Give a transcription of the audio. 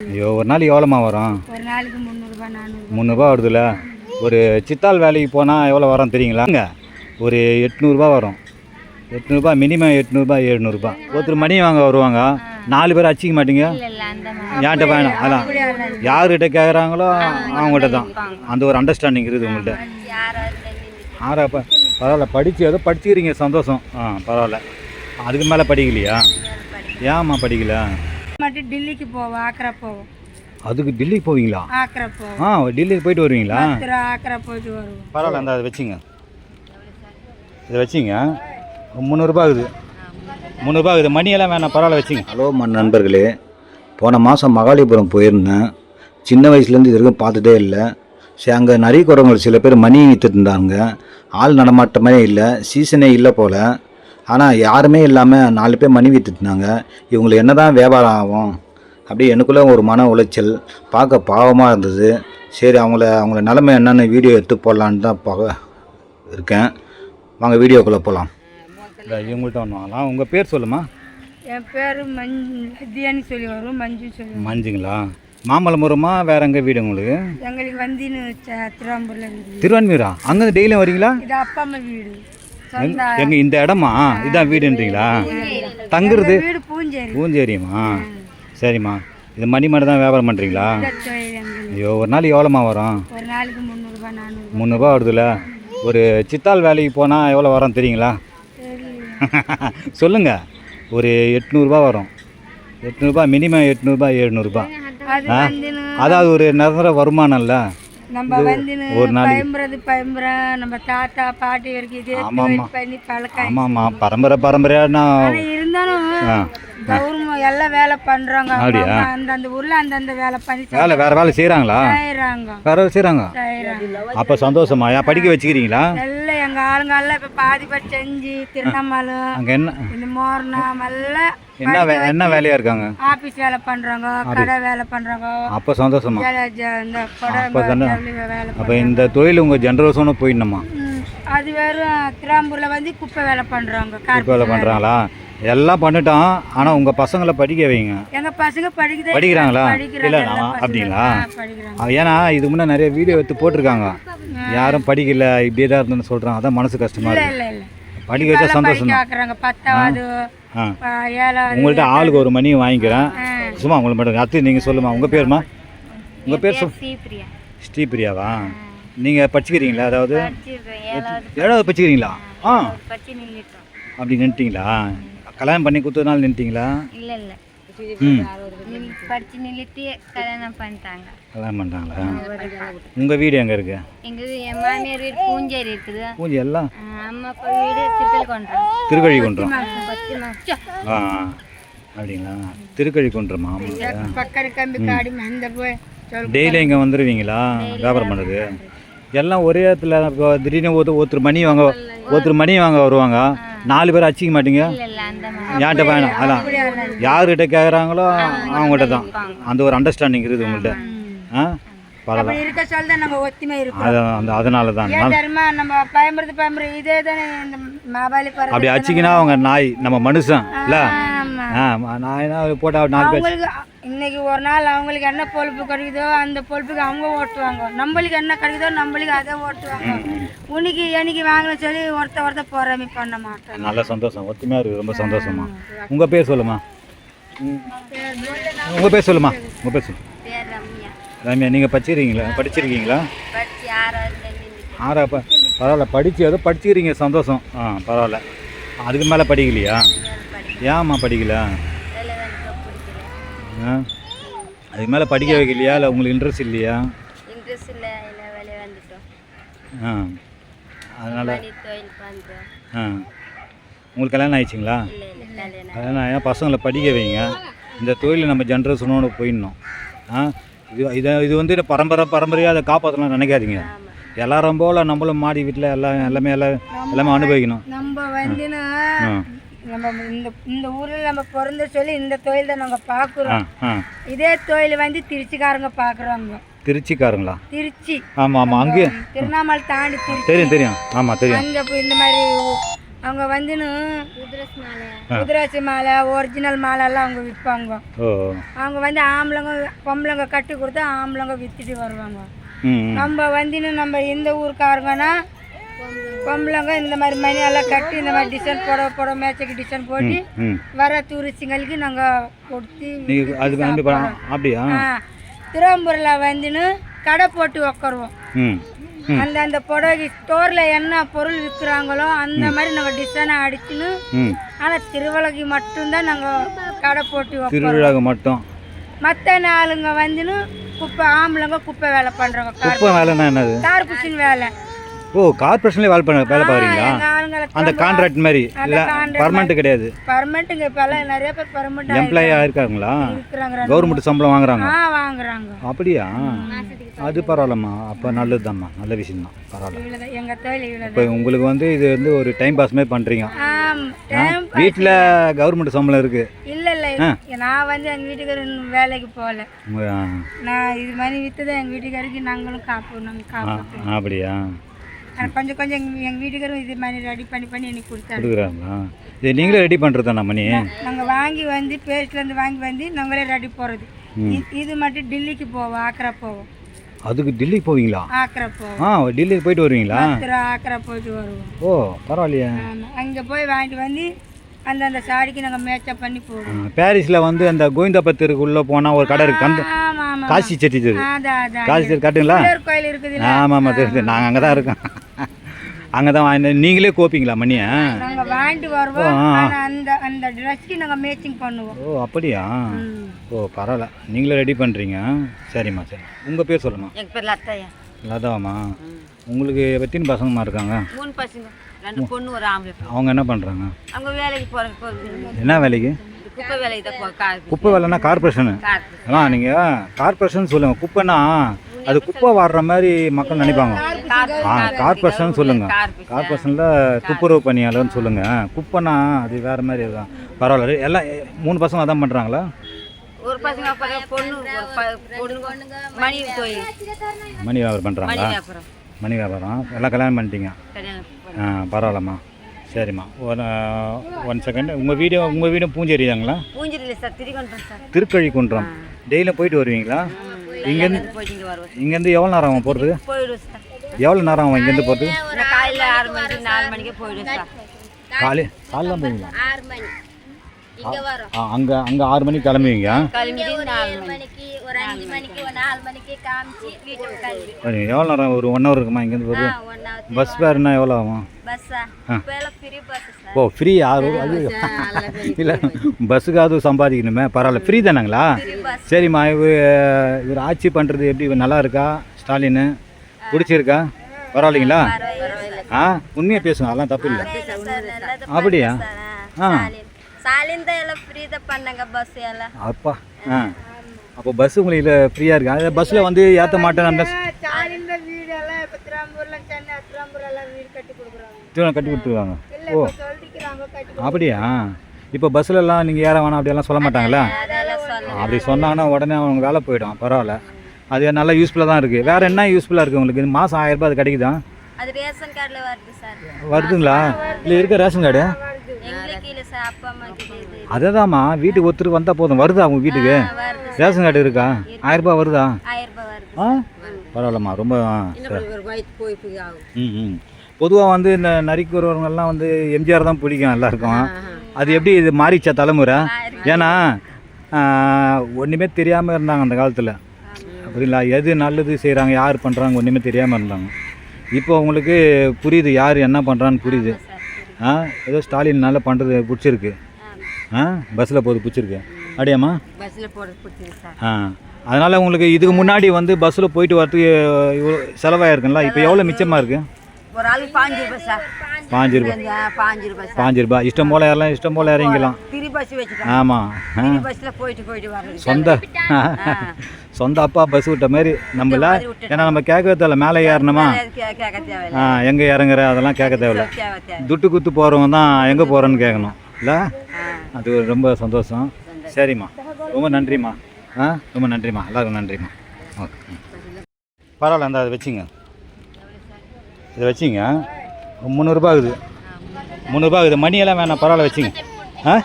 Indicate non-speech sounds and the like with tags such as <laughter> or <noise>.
ஐயோ ஒரு நாளைக்கு எவ்வளோமா வரும்? ஒரு நாளைக்கு முந்நூறுபா முந்நூறுபா வருதுல்ல ஒரு சித்தால் வேலைக்கு போனால் எவ்வளோ வரும் தெரியுங்களாங்க ஒரு எட்நூறுபா வரும். எட்நூறுபா மினிமம் எட்நூறுபா எழுநூறுபா. ஒருத்தர் மணி வாங்க வருவாங்க. நாலு பேர் அடிச்சிக்க மாட்டீங்க? ஏன்ட்ட வேணும் அதான். யாருக்கிட்ட கேட்குறாங்களோ அவங்ககிட்ட தான். அந்த ஒரு அண்டர்ஸ்டாண்டிங் இருக்குது உங்கள்கிட்ட யாராவது ஆறா ப பரவாயில்ல படிச்சு ஏதோ படிச்சுக்கிறீங்க சந்தோஷம். ஆ பரவாயில்ல. அதுக்கு மேலே படிக்கலையா? ஏம்மா படிக்கல? மட்டும் டெல்லிக்கு போவோம் ஆக்ரா போவோம். அதுக்கு டெல்லிக்கு போவீங்களா? ஆக்ரா போவோம். ஆ டெல்லிக்கு போயிட்டு வருவீங்களா? ஆக்ரா போயிட்டு வருவோம். பரவாயில்ல அந்த அதை வச்சுங்க. இதை வச்சிங்க. முந்நூறுரூபா ஆகுது. முந்நூறுரூபா ஆகுது. மணியெல்லாம் வேணாம் பரவாயில்ல வச்சுங்க. ஹலோ மண் நண்பர்களே. போன மாதம் மகாலிபுரம் போயிருந்தேன். சின்ன வயசுலேருந்து இது வரைக்கும் பார்த்ததே இல்லை. சரி அங்கே நிறைய குறவங்க சில பேர் மணி வித்துட்டு இருந்தாங்க. ஆள் நடமாட்டமே இல்லை. சீசனே இல்லை போல். ஆனால் யாருமே இல்லாமல் நாலு பேர் மணி வித்துட்டு இருந்தாங்க இவங்களுக்கு என்ன தான் வியாபாரம் ஆகும்? அப்படியே எனக்குள்ளே ஒரு மன உளைச்சல். பார்க்க பாவமாக இருந்தது. சரி அவங்கள அவங்கள நிலமை என்னென்னு வீடியோ எடுத்து போடலான்னு தான் பார்க்க இருக்கேன். வாங்க வீடியோக்குள்ளே போகலாம் இல்லை இவங்கள்ட்ட ஒன்று வாங்கலாம். உங்கள் பேர் சொல்லுமா? என் பேர் மஞ் லத்தியான்னு சொல்லி வரும் மஞ்சு சொல்லி. மஞ்சுங்களா? மாமல்லபுரமா வேற எங்கே வீடு உங்களுக்கு? எங்களுக்கு வந்தின்னு திருவாம்பூரில் வீடு. திருவான்மீரா அங்கே டெய்லியும் வரீங்களா? இது அப்பா அம்மா வீடு. எங்க இந்த இடமா? இதான் வீடுன்றீங்களா? தங்குறது? பூஞ்சேரியுமா? சரிம்மா. இது மணி மட்டும் தான் வியாபாரம் பண்ணுறீங்களா ஐயோ ஒரு நாளைக்கு எவ்வளோமா வரும்? முந்நூறுபா வருதுல்ல? ஒரு சித்தால் வேலைக்கு போனால் எவ்வளோ வரும் தெரியுங்களா? தெரியல. <laughs> சொல்லுங்க. ஒரு எட்நூறுபா வரும். எட்நூறுபா மினிமம் எட்நூறுபா எழுநூறுபா. அதாவது ஒரு நிரந்தர வருமானம்ல? நம்ம நாளைக்கு- பயம்புறது பயம்புற நம்ம தாத்தா பாட்டி வரைக்கும் இதே. பண்ணி பழக்கம். ஆமாம்மா. பரம்பரை பரம்பரையானா ஆனா இருந்தாலும் எல்லாம் வேலை பண்றாங்க. அப்படியா? அந்தந்த ஊர்ல அந்தந்த வேலை பண்ணி வேலை வேற வேலை செய்கிறாங்களா செய்யறாங்க வேற வேலை செய்யறாங்க அப்போ சந்தோஷமா? ஏன் படிக்க வச்சுக்கிறீங்களா? எல்லாம் எங்க ஆளுங்க எல்லாம் இப்ப பாதி பேர் செஞ்சு திருவண்ணாமலை அங்கே என்ன? இந்த மோர்ணம் எல்லாம் என்ன என்ன வேலையாக இருக்காங்க? ஆபீஸ் வேலை பண்றாங்க கடை வேலை பண்றாங்க. அப்போ சந்தோஷமா? அப்போ இந்த தொழில் உங்கள் ஜென்ரேஷனும் போயிடணுமா? அது வெறும் திருவாம்பூர்ல வந்து குப்பை வேலை இப்போ கார்பெட் வேலை பண்ணுறாங்களா எல்லாம் பண்ணிட்டோம். ஆனால் உங்கள் பசங்களை படிக்க வைங்க. எங்க பசங்க படிக்குதே படிக்கிறாங்களா? படிக்கிறாங்க. இல்லை. அப்படிங்களா? ஏன்னா இது முன்னே நிறைய வீடியோ எடுத்து போட்டிருக்காங்க. யாரும் படிக்கல இப்படியே தான் இருந்தேன்னு சொல்கிறாங்க அதான் மனசு கஷ்டமாக இல்ல இருக்கு. இல்ல இல்ல. படிக்க வச்சா சந்தோஷம் ஆக்குறாங்க பத்தாவது உங்கள்கிட்ட ஆளுக்கு ஒரு மணி வாங்கிக்கிறேன். சும்மா உங்களுக்கு மட்டும். அடுத்து நீங்கள் சொல்லுமா. உங்கள் பேருமா? உங்கள் பேர் ஸ்ரீபிரியாவா? நீங்கள் படிச்சுக்கிறீங்களா? அதாவது ஏழாவது படிச்சுக்கிறீங்களா? ஆ அப்படி நின்ட்டிங்களா கல்யாணம் பண்ணி கொடுத்ததுனால நின்ட்டிங்களா இல்ல இல்ல. படிச்சு நிறுத்தி கல்யாணம் பண்ணிட்டாங்க. கல்யாணம் பண்ணுறாங்களா உங்கள் வீடு எங்கே இருக்குது எங்க வீ- என் மாமியார் வீடு பூஞ்சேரி இருக்குது. பூஜை எல்லாம்? ஆ, அம்மா அப்பா வீடு திருத்தல் கொண்டோம் திருக்கழி மாசம் ஆ அப்படிங்களா? திருக்கழி சொல் டெய்லி இங்கே வந்துடுவீங்களா வியாபாரம் பண்ணுறது. எல்லாம் ஒரே இடத்துல இப்போ திடீர்னு ஒருத்தர் ஒருத்தர் மணி வாங்க ஒருத்தர் மணி வாங்க வருவாங்க. நாலு பேர் அடிச்சிக்க மாட்டீங்க? ஏன்ட்ட வேணும் அதான். யாருக்கிட்ட கேட்குறாங்களோ அவங்ககிட்ட தான். அந்த ஒரு அண்டர்ஸ்டாண்டிங் இருக்குது உங்கள்கிட்ட ஆ? அப்படி இருக்க சொல்ல தான் நம்ம ஒத்துமை இருக்கோம் அது அந்த அதனால தான் ஏன் தெரியுமா? நம்ம பயம்படுத்து பயம்படு இதே தானே இந்த மொபைல் பரவ அப்படி அடிச்சிக்கினா அவங்க நாய் நம்ம மனுஷன் இல்லை? ஆ நாய்னா போட்டால் நாலு பேர்? அவங்களுக்கு இன்னைக்கு ஒரு நாள் அவங்களுக்கு என்ன பொழுப்பு கிடைக்குதோ அந்த பொழுப்புக்கு அவங்க ஓட்டுவாங்க. நம்மளுக்கு என்ன கிடைக்குதோ நம்மளுக்கு அதை ஓட்டுவாங்க. உனக்கு எனக்கு வாங்கன்னு சொல்லி ஒருத்த ஒருத்த பொறாமை பண்ண மாட்டோம் நல்ல சந்தோஷம். ஒத்துமையாக இருக்குது ரொம்ப சந்தோஷமா. உங்கள் பேர் சொல்லுமா. உங்கள் பேர் சொல்லுமா? உங்கள் பேர் சொல்லு பேர் ரம்யா நீங்கள் படிச்சிருக்கீங்களா? படிச்சிருக்கீங்களா? ஆறா ப பரவாயில்ல படிச்சு ஏதோ படிச்சுக்கிறீங்க சந்தோஷம். ஆ பரவாயில்ல. அதுக்கு மேலே படிக்கலையா? ஏம்மா படிக்கல? ஆ அதுக்கு மேலே படிக்க வைக்கலையா? இல்லை உங்களுக்கு இன்ட்ரெஸ்ட் இல்லையா? இன்ட்ரெஸ்ட் இல்லை வெளியே வந்துட்டோம் ஆ அதனால் ஆ. உங்களுக்கு கல்யாணம் ஆயிடுச்சிங்களா? கல்யாணம் ஆகியா பசங்களை படிக்க வைங்க. இந்த தொழில் நம்ம ஜென்ரேஷனோடு போயிடணும். ஆ இது இது இது வந்து பரம்பரை பரம்பரையாக அதை காப்பாற்றலாம் நினைக்காதீங்க. எல்லாரும் போல நம்மளும் மாடி வீட்டில் எல்லாம் எல்லாமே எல்லாம் எல்லாமே அனுபவிக்கணும். நம்ம வந்துன்னு ஆ. நம்ம இந்த இந்த ஊரில் நம்ம பிறந்த சொல்லி இந்த தொழில் தான் நாங்கள் பார்க்குறோம் இதே தொழில் வந்து திருச்சிக்காரங்க பார்க்குறாங்க திருச்சிக்காரங்களா? திருச்சி. ஆமாம் ஆமாம் அங்கேயும் திருவண்ணாமலை தாண்டி தெரியும் தெரியும். ஆமாம் தெரியும். அங்கே இந்த மாதிரி அவங்க வந்துன்னு குதிராட்சி மாலை. ஒரிஜினல் மாலை எல்லாம் அவங்க விற்பாங்க. ஓ. அவங்க வந்து ஆம்பளைங்க பொம்பளைங்க கட்டி கொடுத்தா ஆம்பளைங்க வித்துட்டு வருவாங்க. நம்ம வந்துன்னு நம்ம இந்த ஊருக்காரங்கன்னா பொம்பளைங்க இந்த மாதிரி மணி எல்லாம் கட்டி இந்த மாதிரி டிசைன் புடவை புடவை மேட்சுக்கு டிசைன் போட்டு வர டூரிஸ்டுங்களுக்கு நாங்கள் கொடுத்து அது அப்படியா? திருவம்பூரில் வந்துன்னு கடை போட்டு உக்காருவோம். ம். அந்த அந்த புடவைக்கு ஸ்டோரில் என்ன பொருள் விற்கிறாங்களோ அந்த மாதிரி நாங்கள் டிசைனை அடிச்சுன்னு ஆனால் திருவிழாக்கு மட்டும்தான் நாங்கள் கடை போட்டு வைப்போம். திருவிழாக்கு மட்டும். மற்ற நாளுங்க வந்துன்னு குப்பை ஆம்பளைங்க குப்பை வேலை பண்ணுறவங்க கார் குப்பை வேலைன்னா என்னது? கார் புஷின் வேலை. ஓ கார்பரேஷன்லேயே வேலை பண்ண வேலை ஆளுங்களை அந்த கான்ட்ராக்ட் மாதிரி. இல்லை பர்மனெண்ட் கிடையாது. பர்மனெண்ட்டுங்க இப்போல்லாம் நிறைய பேர் பர்மனெண்ட் எம்ப்ளாயாக இருக்காங்களா? இருக்கிறாங்க கவர்மெண்ட் சம்பளம் வாங்குறாங்க. ஆ வாங்குறாங்க. அப்படியா? அது பரவாயில்லம்மா. அப்போ நல்லதுதாம்மா. நல்ல விஷயம் தான் பரவாயில்ல எங்கள் தொழில் இப்போ உங்களுக்கு வந்து இது வந்து ஒரு டைம் பாஸ் மாதிரி பண்ணுறீங்க வீட்டில் கவர்மெண்ட் சம்பளம் இருக்குது இல்லை இல்லை நான் வந்து எங்கள் வீட்டுக்காரர் வேலைக்கு போகல. நான் இது மாதிரி விற்று தான் எங்கள் வீட்டுக்காரருக்கு நாங்களும் காப்போம் நாங்கள் காப்போம் அப்படியா? கொஞ்சம் கொஞ்சம் எங்கள் எங்கள் வீட்டுக்காரும் இது மாதிரி ரெடி பண்ணி பண்ணி எனக்கு கொடுத்தாரு. கொடுக்குறாங்களா? இது நீங்களே ரெடி பண்ணுறது மணி? நாங்கள் வாங்கி வந்து பேஸ்ட்லேருந்து வாங்கி வந்து நாங்களே ரெடி போகிறது இது மட்டும் டெல்லிக்கு போவோம் ஆக்ரா போவோம். அதுக்கு டெல்லிக்கு போவீங்களா? ஆக்ரா போவோம் ஆ டெல்லிக்கு போயிட்டு வருவீங்களா? ஆக்ரா போயிட்டு வருவோம். ஓ பரவாயில்லையே. அங்கே போய் வாங்கிட்டு வந்து அந்தந்த சாடிக்கு நாங்கள் மேட்சப் பண்ணி போடுவோம் பாரிஸில் வந்து அந்த கோவிந்தபத்திற்குள்ளே போனால் ஒரு கடை இருக்குது அந்த காசி செட்டி தெரு. காசி தெரு கட்டுங்களா? கோயில் இருக்குது ஆமாம் ஆமாம் தெரியுது. நாங்கள் அங்கே தான் இருக்கோம். அங்கே தான் வாங்கி நீங்களே கோப்பிங்களா மணியை? நாங்கள் வாங்கிட்டு வருவோம். ஆனால் அந்த அந்த ட்ரெஸ்க்கு நாங்கள் மேட்சிங் பண்ணுவோம். ஓ அப்படியா. ஓ பரவாயில்ல. நீங்களே ரெடி பண்ணுறீங்க சரிம்மா சரி உங்கள் பேர் சொல்லுமா எங்கள் பேர் லத்தையா லதாவாம்மா. உங்களுக்கு எத்தனை பசங்கம்மா இருக்காங்க? மூணு பசங்க. ரெண்டு பொண்ணு ஒரு ஆம்பளை பையன். அவங்க என்ன பண்ணுறாங்க அவங்க வேலைக்கு என்ன வேலைக்கு? குப்பை வேலைக்கு தான் குப்பை வேலைன்னா கார்பரேஷனு கார் ஆ நீங்கள் கார்பரேஷன் சொல்லுங்கள் குப்பைன்னா அது குப்பை வாடுற மாதிரி மக்கள் நினைப்பாங்க. ஆ கார்பரேஷன் சொல்லுங்கள் கார்பரேஷனில் துப்புரவு பணியாளர்னு சொல்லுங்கள் குப்பைனா அது வேறு மாதிரி இருக்கும் பரவாயில்ல. எல்லாம் மூணு பசங்க அதான் பண்ணுறாங்களா ஒரு பசங்க பொண்ணு மணி தொழில். மணி வியாபாரம் மணி பண்ணுறாங்களா மணி வியாபாரம். எல்லாம் கல்யாணம் பண்ணிட்டீங்க. ஆ பரவாயில்லம்மா. சரிம்மா. ஒரு ஒன் செகண்ட் உங்கள் வீடு உங்கள் வீடும் பூஞ்சேரி தாங்களா? பூஞ்சிரியில் சார் திரிகொண்டோம் சார். திருக்கழிக்குன்றம் டெய்லியும் போயிட்டு வருவீங்களா? இங்கேருந்து இங்கேருந்து எவ்வளோ நேரம் ஆகும் சார். எவ்வளோ நேரம் ஆகும் இங்கேருந்து போகிறதுக்கு நான் காலையில் ஆறு மணிக்கு நாலு மணிக்கே போயிடுவோம் சார். காலை காலைல தான் போவீங்களா? அங்கே அங்கே ஆறு மணிக்கு கிளம்புவீங்க? ஒரு ஒரு எவ்வளோ நேரம் ஒரு ஒன் ஹவர் இருக்குமா இங்கேருந்து ஹவர் பஸ் ஃபேர்னா எவ்வளோ ஆகும்? ஓ ஃப்ரீ ஆறு அது <laughs> இல்லை பஸ்ஸுக்காவது சம்பாதிக்கணுமே. பரவாயில்ல. ஃப்ரீ தானங்களா? சரிம்மா இவ இவர் ஆட்சி பண்ணுறது எப்படி இவர் நல்லா இருக்கா? ஸ்டாலின். பிடிச்சிருக்கா? பரவாயில்லைங்களா? ஆ உண்மையாக பேசுங்க. அதெல்லாம் தப்பு இல்லை. அப்படியா? ஆ. சாலிந்த எல்லாம் ஃப்ரீ தான் பண்ணாங்க பஸ் எல்லாம் அப்பா ஆ அப்போ பஸ் உங்களுக்கு ஃப்ரீயாக இருக்கு அது பஸ்ஸில் வந்து ஏற்ற மாட்டேன் அந்த சாலிந்த வீடு எல்லாம் இப்போ திருவாம்பூர்ல சென்னை திருவாம்பூர்ல எல்லாம் வீடு கட்டி கொடுக்குறாங்க கட்டி கொடுத்துருவாங்க கட்டி அப்படியா இப்போ பஸ்லலாம் நீங்கள் ஏற வேணாம் அப்படியெல்லாம் சொல்ல மாட்டாங்களா அப்படி சொன்னாங்கன்னா உடனே அவங்க வேலை போயிடும் பரவாயில்ல அது நல்லா யூஸ்ஃபுல்லாக தான் இருக்குது வேறு என்ன யூஸ்ஃபுல்லாக இருக்குது உங்களுக்கு மாதம் ஆயிரம் ரூபாய் அது கிடைக்குதா அது ரேஷன் கார்டில் வருது சார் வருதுங்களா இல்லை இருக்க ரேஷன் கார்டு எங்களுக்கு இல்லை சார் அப்பா அம்மா கிட்ட இது. அதே தான்மா வீட்டுக்கு ஒருத்தருக்கு வந்தால் போதும். வருதா அவங்க வீட்டுக்கு? ரேஷன் கார்டு இருக்கா? ஆயிரம் ரூபாய் வருதா? ஆயிரம் ரூபாய் வருது ஆ? பரவாயில்லம்மா ரொம்ப ம் ம். பொதுவாக வந்து இந்த நரிக்குறவங்கெல்லாம் வந்து எம்ஜிஆர் தான் பிடிக்கும் எல்லாருக்கும். அது எப்படி இது மாறிச்சா தலைமுறை? ஏன்னா ஒன்றுமே தெரியாமல் இருந்தாங்க அந்த காலத்தில். அப்படிங்களா எது நல்லது செய்கிறாங்க யார் பண்ணுறாங்க ஒன்றுமே தெரியாமல் இருந்தாங்க. இப்போ உங்களுக்கு புரியுது யார் என்ன பண்ணுறான்னு புரியுது. ஆ ஏதோ ஸ்டாலின் நல்லா பண்ணுறது பிடிச்சிருக்கு. ஆ பஸ்ஸில் போகிறது பிடிச்சிருக்கு. அப்படியாம்மா? பஸ்ஸில் போகிறது பிடிச்சிருக்கு ஆ அதனால் உங்களுக்கு இதுக்கு முன்னாடி வந்து பஸ்ஸில் போயிட்டு வரதுக்கு இவ்வளோ செலவாயிருக்குங்களா? இப்போ எவ்வளோ மிச்சமாக இருக்குது ஒரு ஆளுக்கு பாஞ்சு ரூபாய் சார். பாஞ்சு ரூபாய் பாஞ்சு ரூபாய் சார் பாஞ்சு ரூபாய் இஷ்டம் போல் ஏறலாம் இஷ்டம் போல் இறங்கிக்கலாம். திரி பஸ் வச்சுட்டோம் ஆமாம் பஸ்ஸில் போயிட்டு போயிட்டு வர்றது சொந்த. <laughs> சொந்த அப்பா பஸ் விட்ட மாதிரி நம்மள ஏன்னா நம்ம கேட்கவே தேவையில்ல. மேலே ஏறணுமா? கேட்க ஆ எங்கே இறங்குற அதெல்லாம் கேட்க தேவையில்ல. தேவை தேவை துட்டு குத்து போகிறவங்க தான் எங்கே போகிறோன்னு கேட்கணும். இல்லை? அது ரொம்ப சந்தோஷம். சரிம்மா. ரொம்ப நன்றிம்மா. ஆ? ரொம்ப நன்றிம்மா. எல்லாருக்கும் நன்றிம்மா. ஓகே. பரவாயில்ல இந்த அதை வச்சுங்க. இதை வச்சிங்க. முந்நூறுரூபா ஆகுது. முந்நூறுரூபா ஆகுது. மணியெல்லாம் வேணாம் பரவாயில்ல வச்சுங்க. ஆ?